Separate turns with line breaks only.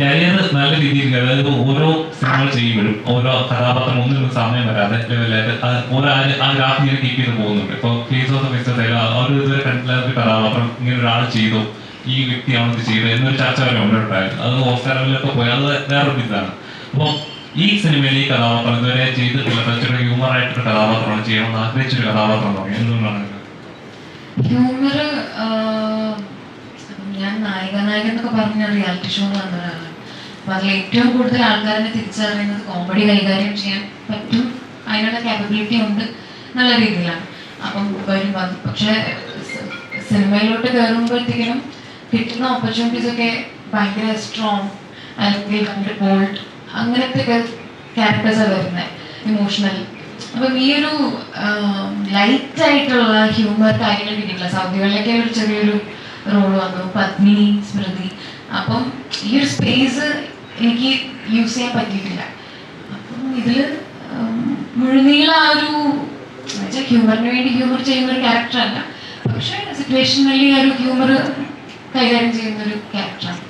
Career നല്ല രീതിയിൽ അതായത് ഓരോ സിനിമകൾ ചെയ്യുമ്പോഴും ഓരോ കഥാപാത്രം ഒന്നിനും സമയം വരാതെ ലെവലായിട്ട് ഓരോ ആ- ഗ്രാഫ് ഇങ്ങനെ കീപ്പ് ചെയ്ത് പോകുന്നുണ്ട്. ഇപ്പോൾ ഫേസ് ഓഫ് ഫേസ് അവർ ഇതുവരെ കണ്ടില്ലാത്ത കഥാപാത്രം ഇങ്ങനെ ഒരാൾ ചെയ്തു. ഈ വ്യക്തിയാണ് ഇത് ചെയ്തത് എന്നൊരു ചർച്ച വരെ ഉണ്ടായിരുന്നു. അത് ഓസ്കാറിലൊക്കെ പോയി. അത് വേറൊരു ഇതാണ്. അപ്പോൾ ഈ സിനിമയിൽ ഈ കഥാപാത്രം ഇതുവരെ ചെയ്തിട്ടില്ല കുറച്ചൊരു ഹ്യൂമർ ആയിട്ടൊരു കഥാപാത്രമാണ് ചെയ്യണമെന്ന് ആഗ്രഹിച്ചൊരു കഥാപാത്രം എന്തുകൊണ്ടാണ്?
ഹ്യൂമർ നായിക നായകൻ എന്നൊക്കെ പറഞ്ഞ റിയാലിറ്റി ഷോ വന്ന ഒരാളാണ്. അപ്പൊ അതിൽ ഏറ്റവും കൂടുതൽ ആൾക്കാരെ തിരിച്ചറിയുന്നത് കോമഡി കൈകാര്യം ചെയ്യാൻ പറ്റും. അതിനുള്ള കാപ്പബിലിറ്റി ഉണ്ട് എന്നുള്ള രീതിയിലാണ്. അപ്പം വരും പക്ഷെ സിനിമയിലോട്ട് കയറുമ്പോഴത്തേക്കിനും കിട്ടുന്ന ഓപ്പർച്യൂണിറ്റീസ് ഒക്കെ ഭയങ്കര സ്ട്രോങ് അല്ലെങ്കിൽ ഭയങ്കര ബോൾഡ് അങ്ങനത്തെ ക്യാരക്ടേഴ്സാണ് വരുന്നത് ഇമോഷണൽ അപ്പം ഈ ഒരു ലൈറ്റ് ആയിട്ടുള്ള ഹ്യൂമർ കാര്യങ്ങൾ കിട്ടിയിട്ടില്ല. സൗദികളിലൊക്കെ ഒരു ചെറിയൊരു റോൾ വന്നു പത്മിനി സ്മൃതി. അപ്പം ഈ ഒരു സ്പേസ് എനിക്ക് യൂസ് ചെയ്യാൻ പറ്റിയിട്ടില്ല. അപ്പം ഇതിൽ മുഴുനീള ആ ഒരു ഹ്യൂമറിന് വേണ്ടി ഹ്യൂമർ ചെയ്യുന്ന ഒരു ക്യാരക്ടറല്ല പക്ഷേ സിറ്റുവേഷനലി ആ ഒരു ഹ്യൂമർ കൈകാര്യം ചെയ്യുന്ന ഒരു ക്യാരക്ടറാണ്